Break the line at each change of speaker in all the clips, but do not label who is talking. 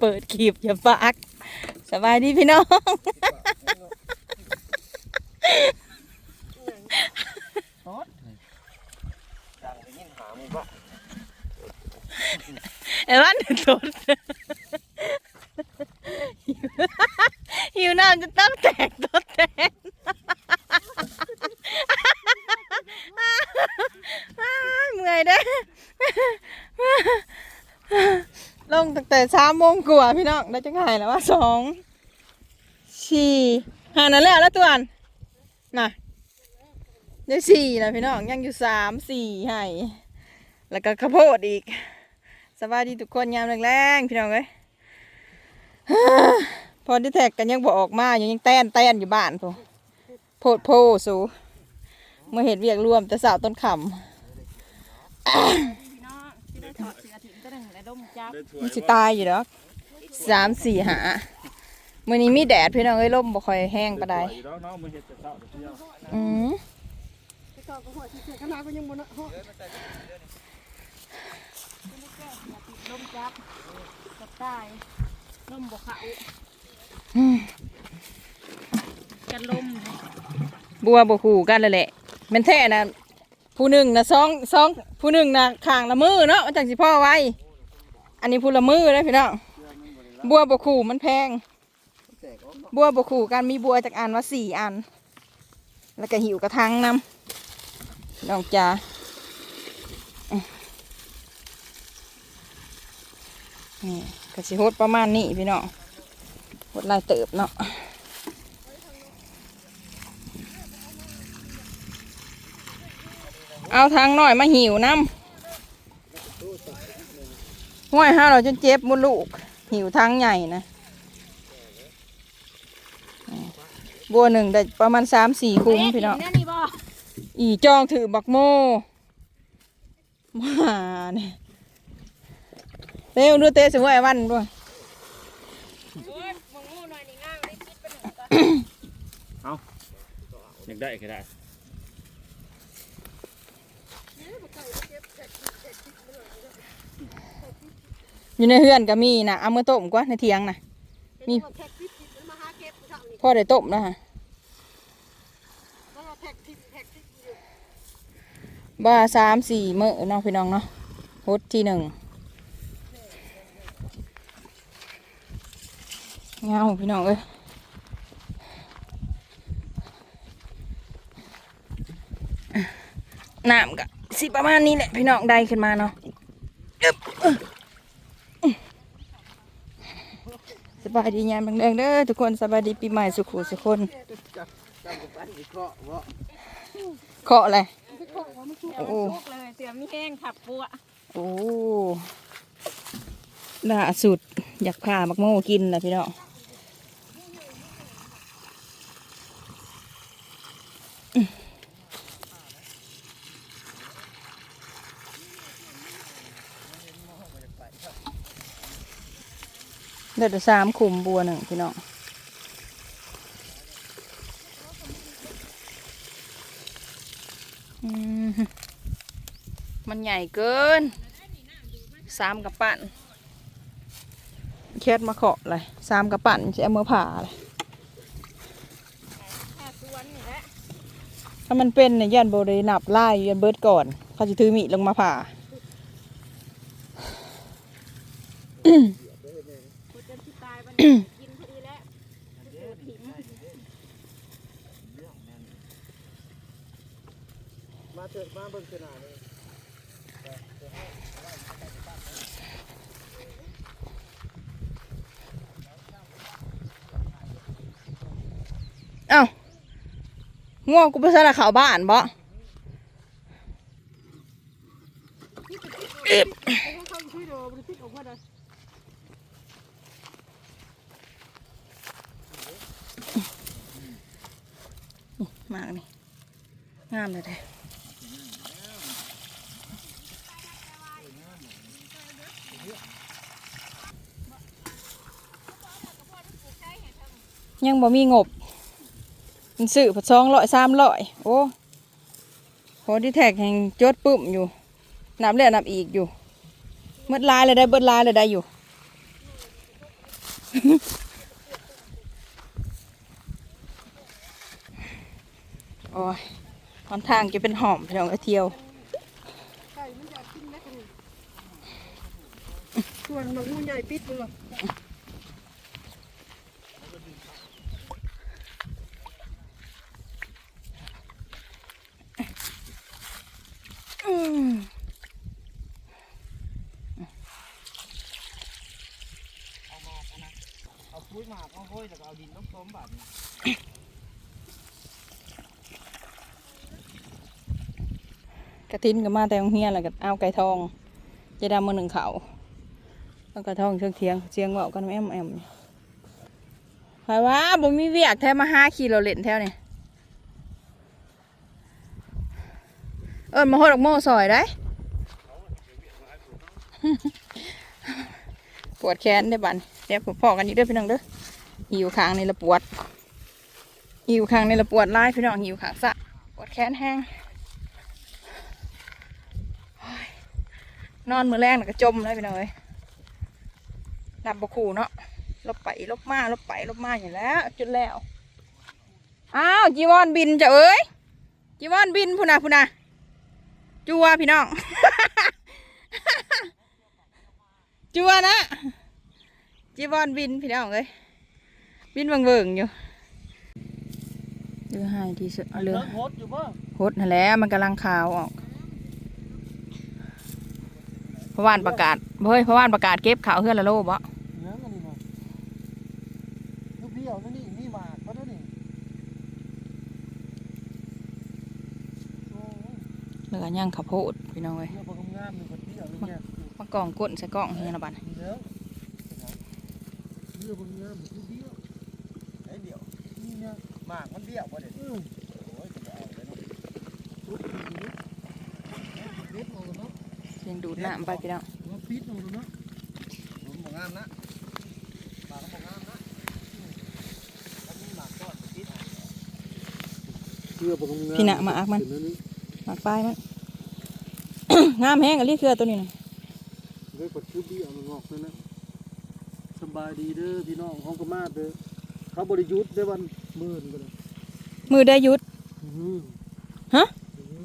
เปิดคลิปอย่าปากสบายดีพี่น้อง
ดังไปยินหามึงว่า
ไอ้บ้านตดหิวน้ำจะต้องแตกตดแตกอ้ายเมื่อยเด้อ ลงตั้งแต่สามโมงกว่าพี่น้องได้จังไงแล้วว่าสองสี่หานั่นแหละแล้วตัวอันน่ะได้สี่นะพี่น้องยังอยู่สามสี่ให้แล้วก็ข้าวโพดอีกสวัสดีทุกคนยามแรงๆพี่น้องเอ้ยพอที่แท็กกันยังบอกออกมายู่ยังแต้นแต้นอยู่บ้านพโพดโพสูเมื่อเห็นเวียกรวมแต่สาวต้นข
พี่ มจับำ
มันสิตายอยู่ดอกสามสี่หามื่อนี้มีแดดพี่น้องเอ้ยลมบ่ค่อยแห้งปานใด
อยู่แล้วน้องมึงเห็ดแต่เช้าแต่เที่ยว
อืม
ไปต่อกับหัวที่เสียขนาดก็ยังบนหัว
ดมจับกับใต้ลมบกเขากันลม
บัวบ่คู่กันเลยแหละแมันแท้นะผู้หนึ่งนะสองสองผู้หนึ่งนะข้างละมือเนาะมันจังสิพ่อไว้ อันนี้ผู้ละมือเลยพี่น้องบัวบ่คู่มันแพง บัวบกขู่กันมีบัวจากอันว่าสี่อัน แล้วก็หิวกระทังนำน้องจ๋าอื้อนี่กระสิโฮดประมาณนี้พี่น้องโฮดลายเติบเนาะเอาทางหน่อยมาหิวน้ำ ห้วยห้าเราจนเจ็บมดลูก หิวทางใหญ่นะ บัวหนึ่งได้ประมาณสามสี่คุ้มพี่น้อง
แน่นี่บ่
อีจองถือบักโมมาเนี่ยเร็วดูเตะสวยวันด้วย
โอ้ยมองงูหน่อยนี่ง่างได้คิดเป็นหนึ่งก่อน
อยากได้ก็ได้
อยู่ในเฮือนก็มีนะเอามือต้มกว่าในเทียงนะ
นี่แท็กทิพย์มาหาเก็บเท่านี้
พ่อได้ต้มนะฮะ
แล้วแท็กทิพย์แท็กทิพย์อยู่
บ้าสามสี่มื้อเนาะพี่น้องเนาะฮดที่หนึ่งเงาพี่น้องเอ้ยน้ำก็สิประมาณนี้แหละพี่น้องได้ขึ้นมาเนาะอึ๊ บอึ๊บสบายดียามแดงๆเด้อทุกคนสบายดีปีใหม่สุขุสุขคน
เจ้าก็ปั้นวิเคราะห์ว่า
เคาะอะไรโอ้
โอ้เลยเสือมีแห้งขับปัว
โอ้ล่าสุดอยากพามักโม่กินนะพี่น้อง เดือดสามคุมบัวหนึ่งพี่น้องอืมมันใหญ่เกิน สามกระปั่นแคทมาเคาะเลยสามกระปั่นจะเอามือผ่าเลย
แค่สวนนี่แหละ
ถ้ามันเป็นเนี่ยยันโบได้นับไล่ยันเบิดก่อน เขาจะถือมีดลงมาผ่า
กูจะที่ตาย มันกินพอดีแล้วเสือถิ่ม
มาเถิดมาเบิ่งขนาดนี้
เอ้าง่วงกูไปสละข่าวบ้านบ่
ไอ้เขาคุยเดี๋ยวบริษัทออก มา
กนี่งามเลยแท้ยังบ่มีงบมันซื้อผัดซองร้อยสามร้อยโอ้พอที่แท็กแห่งจดปุ่มอยู่นับแล้วนับอีกอยู่เมื่อลายเลยได้เบิดลายเลยได้อยู่ โอ้ยหอนทางจะเป็นหอมพี่น้องเที่ยว
ส่วนมะม่วงใหญ่ปิดเลย
อืม
เอาปุ้ยหมากเอาห้อยแล้วก็เอาดินต้มต้มบาดนี้
ทินก็มาแต่โรงเฮียนแล้วก็เอาไก่ทองเจะดำมือหนึ่งเขาเอาไก่ทองเชียงเทียงเชียงเว่ากันแอมแอมใครว่าบ่มีเวียกแท้มาห้าขี่เราเล่นแถวนี่เอิญมาโหดอกโม่ซอยได้ ปวดแขนได้บันเดี๋ยวผมพอกันอีกเด้อพี่น้องเด้อหิวข้างในละปวดหิวข้างในละปวดร้ายพี่น้องหิวขางสะปวดแขนแห้ง นอนมือแรงน่ะก็จมเลยพี่น้องเอ้ยนับบคูเนาะลบไปลบมาลบไปลบมาอย่างแล้วจุดแล้วอ้าวจีวอนบินจะเอ้ยจีวอนบินพูนะพูนะจัวพี่น้อง จัวนะจีวอนบินพี่น้องเอ้ยบินเบิ่งๆอยู่เรือหายที่สุดเอาเรือ
เลิกโหดอยู่บ่
โคตรนั่นแหละมันกำลังขาวออกเพราะว่านประกาศเฮ้ยเพราะว่านประกาศเก็บขาวเฮือนละโลบ่
เนื้อกันนี่มาลูกเดียวนั่นนี่มีหมากก็นั่นนี่โอ้ย
แล้วก็ย่างข้าวโพดพี่น้องเอ้ย
เนื้อปลางามๆนี่คนเดียวนี่เนี่ย
มากล่องก้นใส่กล่องเฮียละบัด
มีแล้วเนื้อปลางามๆลูกเดียวไอ้เดียวนี่เนี่ยหมากมันเดียวบ่เด็ดโอ้ยจะเอาเลยเนาะ
ยงดูดน้ำไปพี่น้อง
ว่าปิดเอาเนาะผมบ่งามนะหมากก็บ่งามนะถ้ามีหมากก้อนก็ปิดเอาเสื้อบ่งาม
พี่หนะมาอักมันหมากปลายมันงามแห้งอันนี้คือตัวนี้นะ
ได้กดชุดดีเอามันงอกเลยนะสบายดีเด้อพี่น้องห้องก็มาเด้อเขาบริยุทธ์ได้วันหมื่นก็เลย
มือได้หยุด
อื้อหือ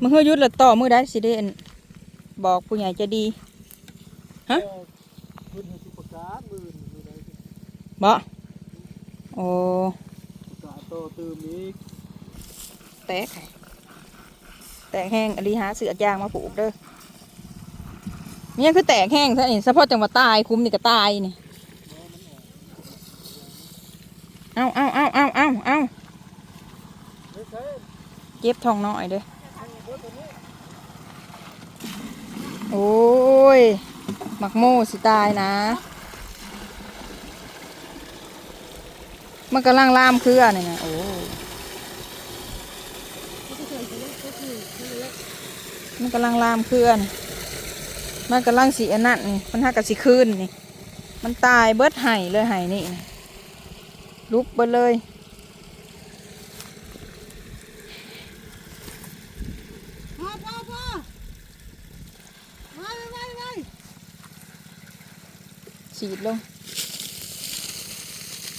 มือเฮาหยุดแล้วต่อมือได้สิได้อัน บอกผู้ใหญ่ใจะดีฮะ
เพิ่นให้สิประกาศหมื่นมื้อใดสิ
บ่โอ้
ประกาศต่อเติมอีก
แตกแตกแห้งอลีหาเสือกยางมาผูกเด้อมันยังคือแตกแห้งซะนี่เฉพาะจังหวัดตายคุ้มนี่ก็ตายนี่เอาเอาเอาเอาเอาเอา
เฮ้ยใช่
เก็บทองน้อยเด้อ โอ้ยหมักโม่สิตายนะ มันกำลังล่ามเครือนี่นะโอ้มันกำลังล่ามเครือนมันกำลังสีอันนั้นนี่ มันหักกับสีคืนนี่ มันตายเบิดไห่เลยไห่นี่นี่ลุกเบิดเลย
พ่อพ่อพ่อมาไปไป
ฉีดลง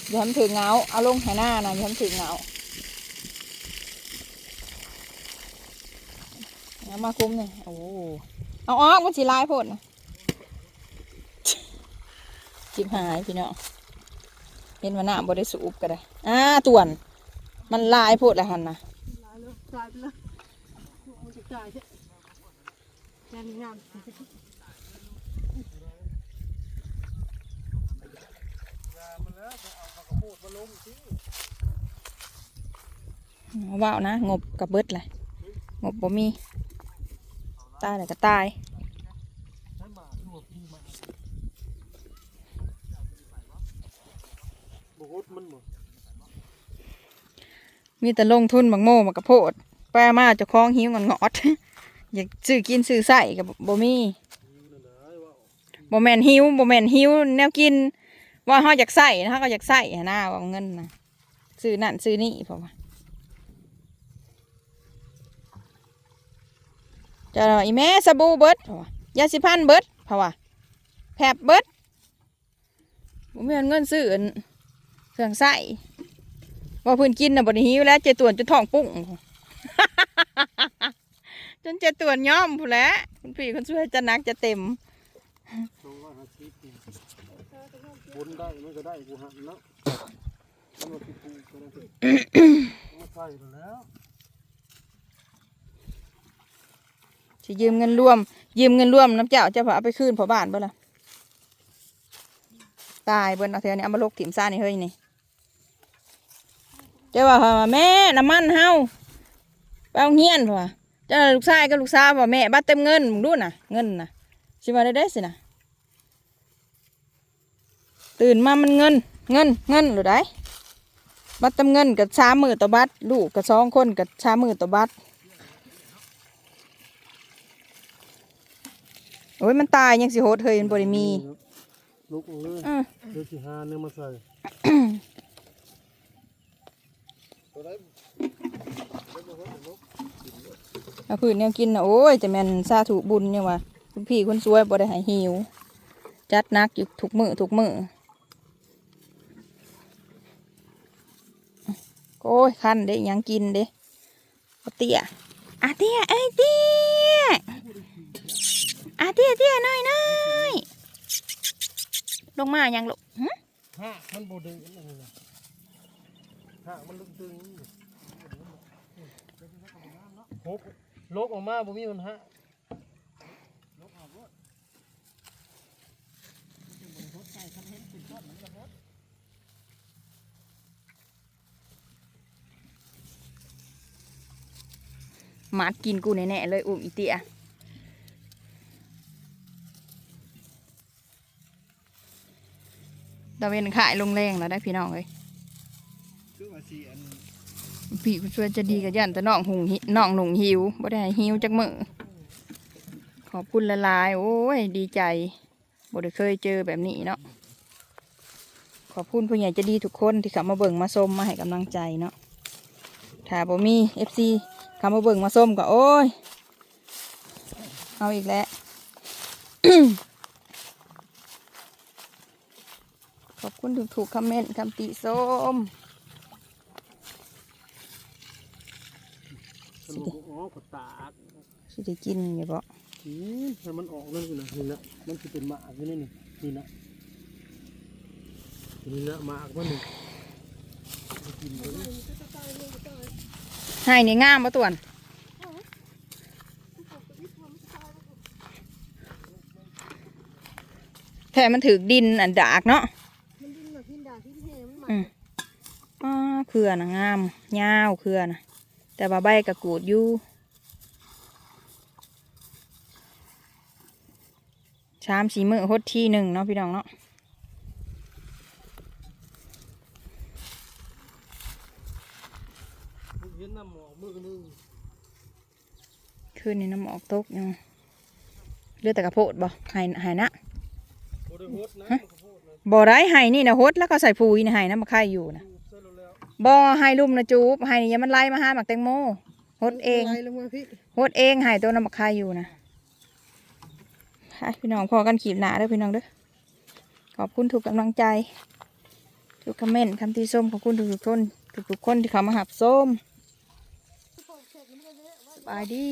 อย่าให้มันถึงเงาเอาลงให้หน้านะอย่าให้มันถึงเงาเอามาคุ้มนี่โอ้เอาออกมันสีลายโพดนะจิบหายพี่น้องเห็นว่าน้ำบริสุบก็ได้อ่าต่วน มันลายโพดละหันนะ
ตายเลยตายไปเลยมันจะตายใช่งาม งาม
ว้าวนะ งบกับเบิดเลยงบบ่มี ตายเลยก็ตาย
มี
แต่ลงทุนบักโม่มากระโพดแปลมาจะคล้องหิ้วงอนงอด อยากซื้อกินซื้อใส่กับบ่มี
นี่นั่นได้ว
บ่แมนหิวบ่แมนหิวแนวกิน ว่าเฮาอยากใส่นะเฮาก็อยากใส่หั้นนะว่าเงินนะซื้อนั่นซื้อนี่เพราะว่าจะอีแม่สบู่เบิดเพราะว่ายาสีฟันเบิดเพราะว่าแผบเบิดผมไมีเงินซื้อเครื่องใส่ว่าพื้นกินน่ะบริหิวแล้วเจตวนจนท้องปุ้งจนเจตวนย่อมผู้แล้วคุณพี่คนช่วยจะนักจะเต็ม
สองร้อยห้าสิบนี่บ นได้มันก็ได้กูหันแล้วมันมาติดปูก็ได้มาใส่ไปแล้ว
สิยืมเงินร่วม ยืมเงินร่วมน้ำเจ้าจะพาเอาไปคืนพอบ้านบ่ล่ะตายเบิ้นเอาเทวนี้เอามาลกถิ่มซ่านี่เฮ้ยนี่เจ้าว่าแม่น้ำมันเฮาไปเอาเฮียนว่ะเจ้าลูกชายก็ลูกสาวว่าแม่บัตรเต็มเงินมึงดูน่ะเงินน่ะสิมาได้ได้สิน่ะ ตื่นมามันเงิน เงินเงินหรือได้บัตรเต็มเงินกับสามมือต่อบัตรลูกกับสองคนกับสามมือต่อบัตรโอ้ยมันตายยังสิโหดเฮยมันบริมี
ลุกลงเลย
อือ
เดี๋ยวสิหาเนี่ยมาใส่ตัวได้
เอาผืนแนวกินนะโอ้ยจะแม่นซาถูกบุญเนี่ยว่ะคุณพี่คนสวยบ่ได้ใหายหิว จัดหนักอยู่ทุกมือทุกมือ โอ้ยคันเด้ยังกินเด้เอาเตี้ยอาเตี้ยเอ้ยเตี้ยอาเตี้ยเตี้ยน้อยน้อยลงมายังลูกหึ
หากมันโบดึงอันนี้นะมันลึกดึงหกลกออกมาบ่มีมันฮะ
มาดกินกูแน่ๆเลยอุ้มอีเตียตะเวนขายลงแรงแล้วได้พี่น้องเลยพี่ผู้ช่วยจะดีกับยันแต่น้องหุงน้องหนุ่งหิวบ่ได้ห้หิวจักมือขอบคุณละลาย โอ้ย ดีใจบ่ได้เคยเจอแบบนี้เนาะขอบคุณผู้ใหญ่จะดีทุกคนที่ข้ามาเบิ่งมาส้มมาให้กำลังใจเนาะถ้าบ่มี FC เข้ามาเบิ่งมาส้มก็โอ้ย เอาอีกแล้วขอบคุณทุกๆคอมเมนต์คำติส้ม
มันบ่ออกก็ตาก
สิได้กินอยู่บ่
อืมให้มันออกนั่นสินะนี่นะมันสิเป็นหมากอยู่นี่นี่นี่นะนี่นะหมากมันนี่กินเลย
ให้นี่งามบ่ตวนแท้มันถือดินอันดากเนาะ
มันดินแบบดินด่าที่แห้งมันหมัก
อืมอ๋อเครือนะงามยาวเครือนะแต่ว่าใบกระกูดอยู่ชามสีมือหดที่หนึ่งเนาะพี่น้องเนาะ
เห็นน้ำหมอกมือนึง
คืนนี้น้ำออกตกยังเหลือแต่กระโพดบ่ใหายหายนะ
โอ้ได้โหดนะ
ฮะบ่ได้ใหายนี่นะหดแล้วก็ใส่ปุ๋ยนะใหายนะมาไข่อยู่นะ
ใส่แล้วแล้ว
บ่ใหายลุ่มนะจูบใหายนี่อย่ามันไล่มาหาหมักแตงโมหดเอง
ไรลงมาพี่
โพดเองใหายตัวน้ำบักคายอยู่นะค่ะพี่น้องพอกันขีดหนาเด้อพี่น้องเด้อขอบคุณทุกกำลังใจ ทุกคอมเมนต์คำที่ส้มขอบคุณทุกๆคนทุกๆคนที่เขามาหับส้มส บายดี